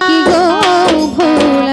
কি গো ভোলা